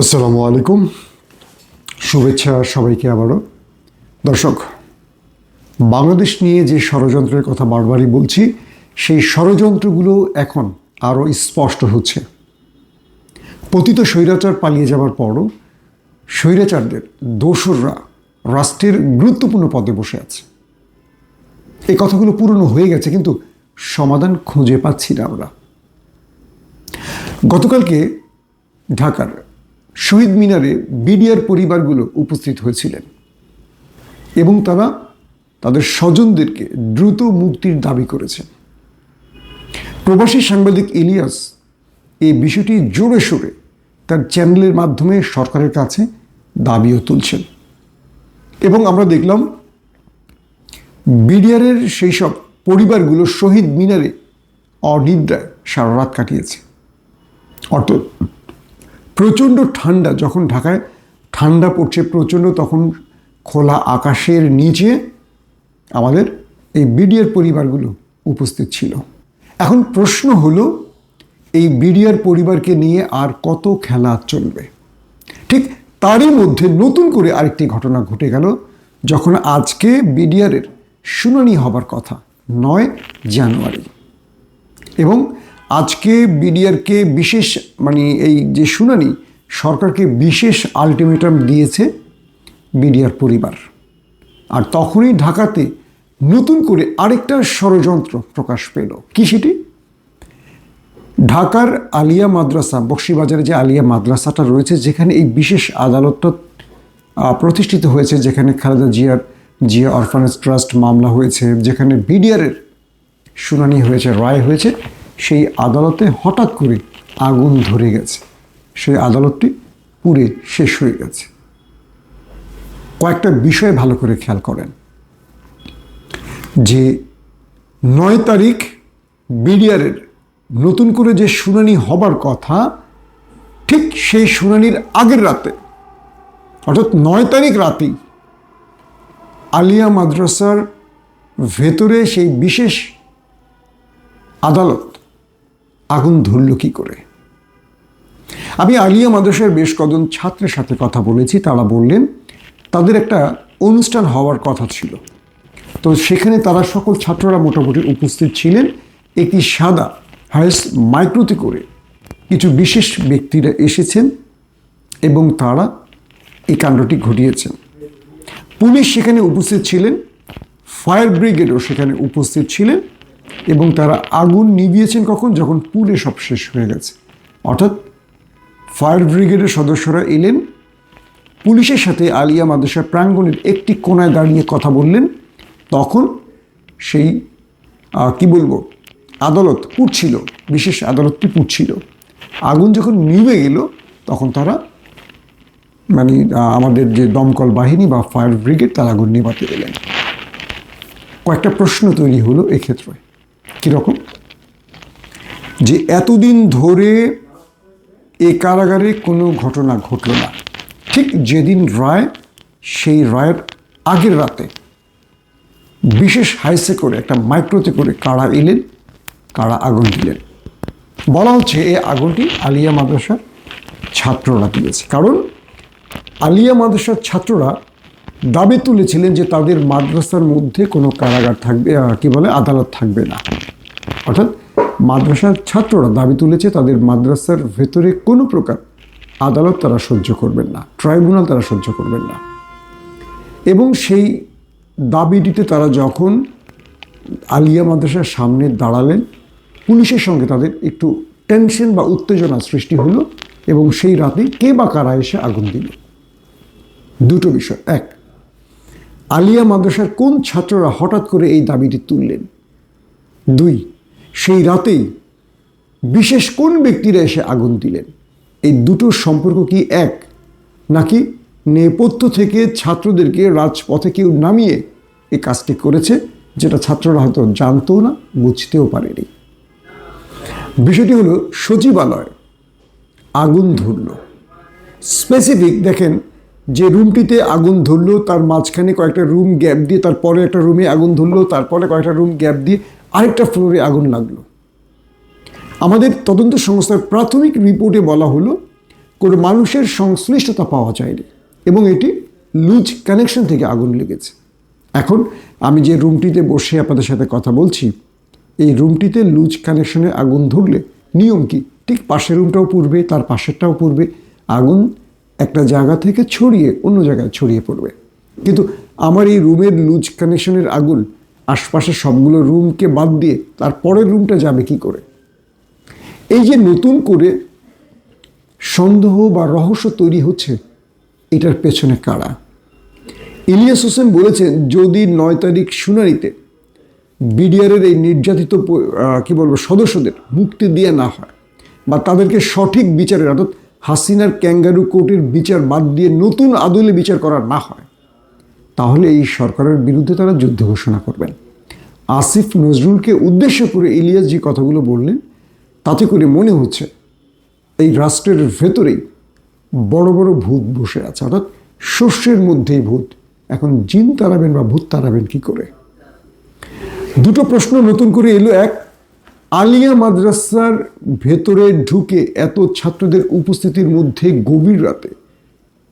আসসালামু আলাইকুম। শুভেচ্ছা সবাইকে আবারও। দর্শক, বাংলাদেশ নিয়ে যে ষড়যন্ত্রের কথা বারবারই বলছি, সেই ষড়যন্ত্রগুলো এখন আরও স্পষ্ট হচ্ছে। পতিত স্বৈরাচার পালিয়ে যাওয়ার পরও স্বৈরাচারদের দোসররা রাষ্ট্রের গুরুত্বপূর্ণ পদে বসে আছে। এই কথাগুলো পুরনো হয়ে গেছে, কিন্তু সমাধান খুঁজে পাচ্ছি না আমরা। গতকালকে ঢাকার শহীদ মিনারে বিডিআর পরিবারগুলো উপস্থিত হয়েছিলেন। এবং তারা তাদের স্বজনদেরকে দ্রুত মুক্তির দাবি করেছেন। প্রবাসী সাংবাদিক ইলিয়াস এই বিষয়টি জোরে সোরে তার চ্যানেলের মাধ্যমে সরকারের কাছে দাবিও তুলছেন। এবং আমরা দেখলাম, বিডিআরের সেই সব পরিবারগুলো শহীদ মিনারে অনিদ্রায় সারা রাত কাটিয়েছে। অর্থাৎ প্রচণ্ড ঠান্ডা, যখন ঢাকায় ঠান্ডা পড়ছে প্রচণ্ড, তখন খোলা আকাশের নিচে আমাদের এই বিডিআর পরিবারগুলো উপস্থিত ছিল। এখন প্রশ্ন হলো, এই বিডিআর পরিবারকে নিয়ে আর কত খেলা চলবে? ঠিক তারই মধ্যে নতুন করে আরেকটি ঘটনা ঘটে গেল, যখন আজকে বিডিআরের শুনানি হবার কথা, নয় জানুয়ারি। এবং আজকে বিডিআরকে বিশেষ মানে এই যে শুনানি, সরকারকে বিশেষ আলটিমেটাম দিয়েছে বিডিআর পরিবার। আর তখনই ঢাকাতে নতুন করে আরেকটা ষড়যন্ত্র প্রকাশ পেল। কি সেটি? ঢাকার আলিয়া মাদ্রাসা, বক্সিবাজারে যে আলিয়া মাদ্রাসাটা রয়েছে, যেখানে এই বিশেষ আদালতটা প্রতিষ্ঠিত হয়েছে, যেখানে খালেদা জিয়ার, জিয়া অরফানেজ ট্রাস্ট মামলা হয়েছে, যেখানে বিডিআরের শুনানি হয়েছে, রায় হয়েছে সেই আদালতে হঠাৎ করে আগুন ধরে গেছে। সেই আদালতটি পুড়ে শেষ হয়ে গেছে। কয়েকটা বিষয় ভালো করে খেয়াল করেন। যে নয় তারিখ বিডিআরের নতুন করে যে শুনানি হবার কথা, ঠিক সেই শুনানির আগের রাতে, অর্থাৎ নয় তারিখ রাতেই আলিয়া মাদ্রাসার ভেতরে সেই বিশেষ আদালত আগুন ধরল কি করে? আমি আলিয়া মাদ্রাসার বেশ কজন ছাত্রের সাথে কথা বলেছি, তারা বললেন, তাদের একটা অনুষ্ঠান হওয়ার কথা ছিল। তো সেখানে তারা সকল ছাত্ররা মোটামুটি উপস্থিত ছিলেন। একটি সাদা হায়েস্ট মাইক্রোতে করে কিছু বিশেষ ব্যক্তিরা এসেছেন এবং তারা এই কাণ্ডটি ঘটিয়েছেন। পুলিশ সেখানে উপস্থিত ছিলেন, ফায়ার ব্রিগেডও সেখানে উপস্থিত ছিলেন। এবং তারা আগুন নিভিয়েছেন কখন? যখন পুড়ে সব শেষ হয়ে গেছে। অর্থাৎ ফায়ার ব্রিগেডের সদস্যরা এলেন, পুলিশের সাথে আলিয়া মাদ্রাসা প্রাঙ্গণের একটি কোনায় দাঁড়িয়ে কথা বললেন। তখন সেই কি বলব, আদালত পুড়ছিল বিশেষ আদালতটি পুড়ছিল আগুন যখন নিভে গেল, তখন তারা মানে আমাদের যে দমকল বাহিনী বা ফায়ার ব্রিগেড, তারা আগুন নিভাতে এলেন। কয়েকটা প্রশ্ন তৈরি হলো এক্ষেত্রে। কীরকম? যে এতদিন ধরে এ কারাগারে কোনো ঘটনা ঘটল না। ঠিক যেদিন রায়, সেই রায়ের আগের রাতে বিশেষ হাইসে করে, একটা মাইক্রোতে করে কারা এলেন, কারা আগুন দিলেন। বলা হচ্ছে এই আগুনটি আলিয়া মাদ্রাসার ছাত্ররা দিয়েছে কারণ আলিয়া মাদ্রাসার ছাত্ররা দাবি তুলেছিলেন যে তাদের মাদ্রাসার মধ্যে কোনো কারাগার থাকবে কি বলে, আদালত থাকবে না। অর্থাৎ মাদ্রাসার ছাত্ররা দাবি তুলেছে তাদের মাদ্রাসার ভেতরে কোনো প্রকার আদালত তারা সহ্য করবেন না, ট্রাইব্যুনাল তারা সহ্য করবেন না। এবং সেই দাবিটিতে তারা যখন আলিয়া মাদ্রাসার সামনে দাঁড়ালেন, পুলিশের সঙ্গে তাদের একটু টেনশন বা উত্তেজনা সৃষ্টি হলো এবং সেই রাতে কে বা কারা এসে আগুন দিল? দুটো বিষয়। এক আলিয়া মাদ্রাসার কোন ছাত্ররা হঠাৎ করে এই দাবিটি তুললেন? দুই, সেই রাতেই বিশেষ কোন ব্যক্তিরা এসে আগুন দিলেন? এই দুটোর সম্পর্ক কি এক, নাকি নেপথ্য থেকে ছাত্রদেরকে রাজপথে কেউ নামিয়ে এই কাজটি করেছে, যেটা ছাত্ররা হয়তো জানতেও না, বুঝতেও পারেনি? বিষয়টি হলো সচিবালয়, আগুন ধরল। স্পেসিফিক দেখেন যে রুমটিতে আগুন ধরলো, তার মাঝখানে কয়েকটা রুম গ্যাপ দিয়ে তারপরে একটা রুমে আগুন ধরলো তারপরে কয়েকটা রুম গ্যাপ দিয়ে আরেকটা ফ্লোরে আগুন লাগল। আমাদের তদন্ত সংস্থার প্রাথমিক রিপোর্টে বলা হলো, কোনো মানুষের সংশ্লিষ্টতা পাওয়া যায়নি এবং এটি লুজ কানেকশন থেকে আগুন লেগেছে। এখন আমি যে রুমটিতে বসে আপনাদের সাথে কথা বলছি, এই রুমটিতে লুজ কানেকশনে আগুন ধরলে নিয়ম কি? ঠিক পাশের রুমটাও পড়বে, তার পাশেরটাও পড়বে। আগুন একটা জায়গা থেকে ছড়িয়ে, অন্য জায়গায় ছড়িয়ে পড়বে। কিন্তু আমার এই রুমের লুজ কানেকশনের আগুন, আশপাশের সবগুলো রুমকে বাদ দিয়ে তার পরের রুমটা যাবে কি করে? এই যে নতুন করে সন্দেহ বা রহস্য তৈরি হচ্ছে, এটার পেছনে কারা? ইলিয়াস হোসেন বলেছেন, যদি নয় তারিখ শুনানিতে বিডিআরের এই নির্যাতিত কি বলব, সদস্যদের মুক্তি দিয়ে না হয় বা তাদেরকে সঠিক বিচারের অর্থাৎ হাসিনার ক্যাঙ্গারু কোর্টের বিচার বাদ দিয়ে নতুন আদলে বিচার করা না হয়, তাহলে এই সরকারের বিরুদ্ধে তারা যুদ্ধ ঘোষণা করবেন। আসিফ নজরুলকে উদ্দেশ্য করে ইলিয়াস যে কথাগুলো বললেন, তাতে করে মনে হচ্ছে এই রাষ্ট্রের ভেতরেই বড় বড় ভূত বসে আছে, অর্থাৎ শস্যের মধ্যেই ভূত। এখন জিন তাড়াবেন বা ভূত তাড়াবেন কি করে? দুটো প্রশ্ন নতুন করে এলো। এক আলিয়া মাদ্রাসার ভেতরে ঢুকে এত ছাত্রদের উপস্থিতির মধ্যে গভীর রাতে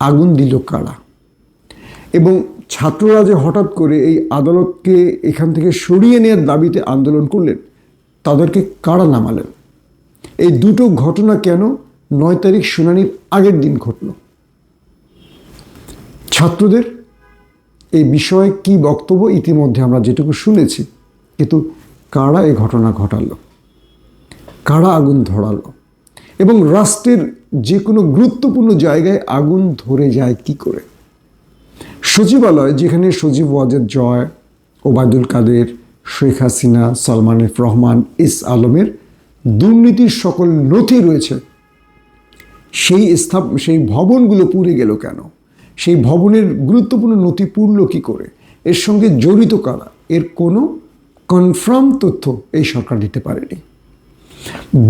আগুন দিল কারা? এবং ছাত্ররা যে হঠাৎ করে এই আদালতকে এখান থেকে সরিয়ে নেওয়ার দাবিতে আন্দোলন করলেন, তাদেরকে কারা নামালেন? এই দুটো ঘটনা কেন নয় তারিখ শুনানির আগের দিন ঘটল? ছাত্রদের এই বিষয়ে কি বক্তব্য? ইতিমধ্যে আমরা যেটুকু শুনেছি, কিন্তু কারা এই ঘটনা ঘটালো। কারা আগুন ধরালো এবং রাষ্ট্রের যে কোনো গুরুত্বপূর্ণ জায়গায় আগুন ধরে যায় কি করে? সচিবালয় যেখানে সচিব ওয়াজেদ জয়, ওবায়দুল কাদের, শেখ হাসিনা, সালমান রহমান ইস আলমের দুর্নীতির সকল নথি রয়েছে, সেই স্থাপ, সেই ভবনগুলো পুড়ে গেল কেন? সেই ভবনের গুরুত্বপূর্ণ নথি পুড়ল কী করে? এর সঙ্গে জড়িত কারা? এর কোনো কনফার্ম তথ্য এই সরকার দিতে পারেনি।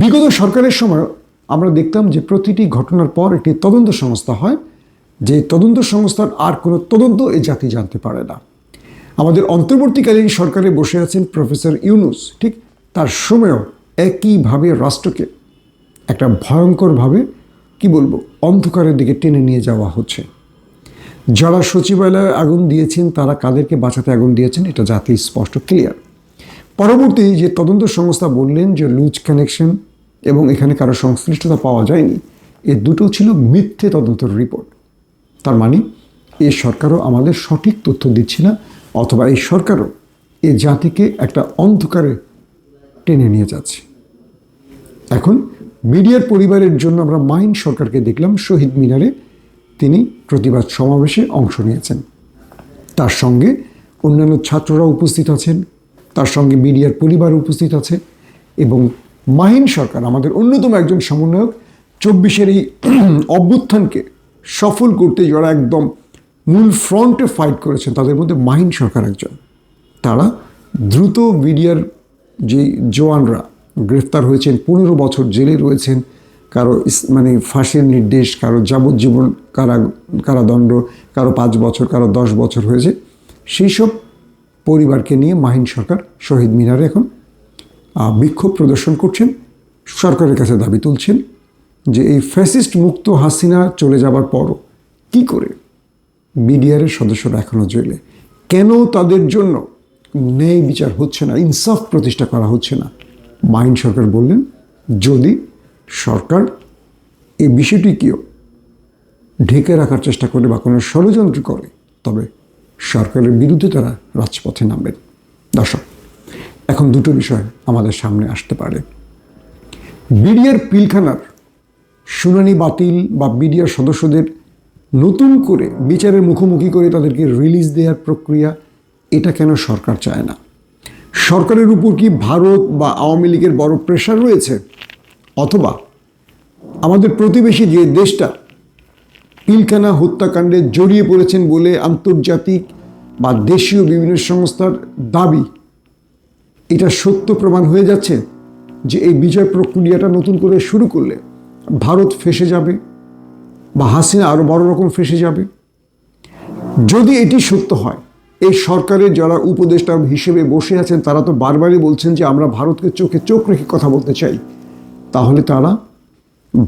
বিগত সরকারের সময় আমরা দেখতাম যে প্রতিটি ঘটনার পর একটি তদন্ত সংস্থা হয়, যে তদন্ত সংস্থার আর কোনো তদন্ত এই জাতি জানতে পারে না। আমাদের অন্তর্বর্তীকালীন সরকারে বসে আছেন প্রফেসর ইউনুস। ঠিক তার সময়ও একইভাবে রাষ্ট্রকে একটা ভয়ঙ্করভাবে, কি বলব, অন্ধকারের দিকে টেনে নিয়ে যাওয়া হচ্ছে। যারা সচিবালয়ে আগুন দিয়েছেন, তারা কাদেরকে বাঁচাতে আগুন দিয়েছেন, এটা জাতি স্পষ্ট ক্লিয়ার পরবর্তী যে তদন্ত সংস্থা বললেন যে লুজ কানেকশন এবং এখানে কারও সংশ্লিষ্টতা পাওয়া যায়নি, এ দুটো ছিল মিথ্যে তদন্তের রিপোর্ট। তার মানে এ সরকারও আমাদের সঠিক তথ্য দিচ্ছে না, অথবা এই সরকারও এ জাতিকে একটা অন্ধকারে টেনে নিয়ে যাচ্ছে। এখন মিডিয়ার পরিবারের জন্য আমরা মাইন সরকারকে দেখলাম, শহীদ মিনারে তিনি প্রতিবাদ সমাবেশে অংশ নিয়েছেন। তার সঙ্গে অন্যান্য ছাত্ররা উপস্থিত আছেন। তার সঙ্গে মিডিয়ার পরিবার উপস্থিত আছে এবং মাহিন সরকার, আমাদের অন্যতম একজন সমন্বয়ক, চব্বিশের এই অভ্যুত্থানকে সফল করতে যারা একদম মূল ফ্রন্টে ফাইট করেছেন, তাদের মধ্যে মাহিন সরকার একজন। তারা দ্রুত মিডিয়ার যে জওয়ানরা গ্রেফতার হয়েছেন, পনেরো বছর জেলে রয়েছেন, কারও মানে ফাঁসির নির্দেশ, কারও যাবজ্জীবন কারা কারাদণ্ড, কারও পাঁচ বছর, কারও দশ বছর হয়েছে, সেই সব পরিবারকে নিয়ে মাহিন সরকার, শহীদ মিনারে এখন বিক্ষোভ প্রদর্শন করছেন, সরকারের কাছে দাবি তুলছেন যে এই ফ্যাসিস্ট মুক্ত হাসিনা চলে যাবার পরও কি করে? বিডিআরের সদস্যরা এখনও জেলে। কেন তাদের জন্য ন্যায় বিচার হচ্ছে না, ইনসাফ প্রতিষ্ঠা করা হচ্ছে না? মাহিন সরকার বললেন, যদি সরকার এই বিষয়টিকেও ঢেকে রাখার চেষ্টা করে বা কোনো ষড়যন্ত্র করে, তবে সরকারের বিরুদ্ধে তারা রাজপথে নামবেন। দর্শক, এখন দুটো বিষয় আমাদের সামনে আসতে পারে। বিডিআর পিলখানার শুনানি বাতিল বা বিডিআর সদস্যদের নতুন করে বিচারের মুখোমুখি করে তাদেরকে রিলিজ দেওয়ার প্রক্রিয়া, এটা কেন সরকার চায় না? সরকারের উপর কি ভারত বা আওয়ামী লীগের বড় প্রেশার রয়েছে? অথবা আমাদের প্রতিবেশী যে দেশটা পিলখানা হত্যাকাণ্ডে জড়িয়ে পড়েছেন বলে আন্তর্জাতিক বা দেশীয় বিভিন্ন সংস্থার দাবি। এটা সত্য প্রমাণ হয়ে যাচ্ছে যে এই বিজয় প্রক্রিয়াটা নতুন করে শুরু করলে ভারত ফেসে যাবে বা হাসিনা আরও বড় রকম ফেসে যাবে। যদি এটি সত্য হয়, এই সরকারের যারা উপদেষ্টা হিসেবে বসে আছেন, তারা তো বারবারই বলছেন যে আমরা ভারতকে চোখে চোখ রেখে কথা বলতে চাই। তাহলে তারা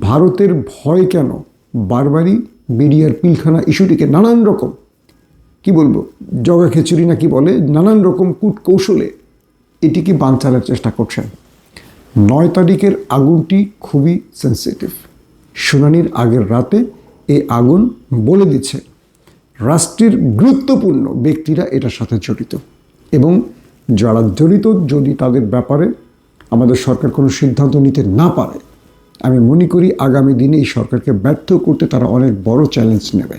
ভারতের ভয় কেন বারবারই বিডিআর পিলখানা ইস্যুটিকে নানান রকম, কি বলব, জগা খিচুড়ি না কি বলে, নানান রকম কূট কৌশলে এটিকে বানচালের চেষ্টা করছেন। নয় তারিখের আগুনটি খুবই সেন্সিটিভ শুনানির আগের রাতে এই আগুন বলে দিচ্ছে, রাষ্ট্রের গুরুত্বপূর্ণ ব্যক্তিরা এটার সাথে জড়িত। এবং যারা জড়িত যদি তাদের ব্যাপারে আমাদের সরকার কোনো সিদ্ধান্ত নিতে না পারে আমি মনে করি আগামী দিনে এই সরকারকে ব্যর্থ করতে তারা অনেক বড় চ্যালেঞ্জ নেবে।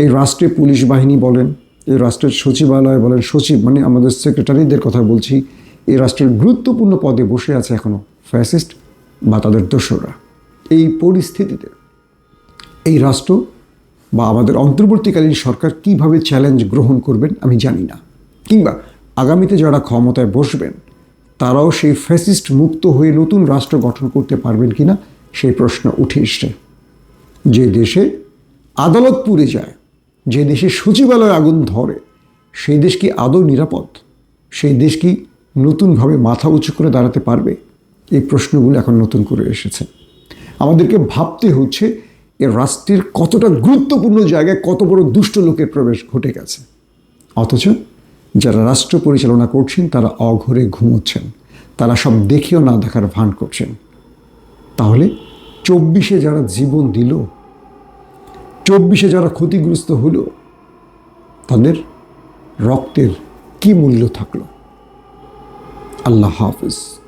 এই রাষ্ট্রে পুলিশ বাহিনী বলেন, এই রাষ্ট্রের সচিবালয় বলেন, সচিব মানে আমাদের সেক্রেটারিদের কথা বলছি, এই রাষ্ট্রের গুরুত্বপূর্ণ পদে বসে আছে এখনও ফ্যাসিস্ট বা তাদের দোসররা। এই পরিস্থিতিতে এই রাষ্ট্র বা আমাদের অন্তর্বর্তীকালীন সরকার কীভাবে চ্যালেঞ্জ গ্রহণ করবেন আমি জানি না। কিংবা আগামীতে যারা ক্ষমতায় বসবেন তারাও সেই ফ্যাসিস্ট মুক্ত হয়ে নতুন রাষ্ট্র গঠন করতে পারবেন কিনা সেই প্রশ্ন উঠে এসছে। যে দেশে আদালত পুড়ে যায়, যে দেশে সচিবালয় আগুন ধরে, সেই দেশ কি আদৌ নিরাপদ? সেই দেশ কি নতুনভাবে মাথা উঁচু করে দাঁড়াতে পারবে? এই প্রশ্নগুলো এখন নতুন করে এসেছে। আমাদেরকে ভাবতে হচ্ছে, এ রাষ্ট্রের কতটা গুরুত্বপূর্ণ জায়গায় কত বড় দুষ্ট লোকের প্রবেশ ঘটে গেছে। অথচ যারা রাষ্ট্র পরিচালনা করছেন, তারা অঘরে ঘুমোচ্ছেন। তারা সব দেখেও না, দেখার ভান করছেন। তাহলে চব্বিশে যারা জীবন দিল, চব্বিশে যারা ক্ষতিগ্রস্ত হলো, তাদের রক্তের কি মূল্য থাকল? আল্লাহ হাফিজ।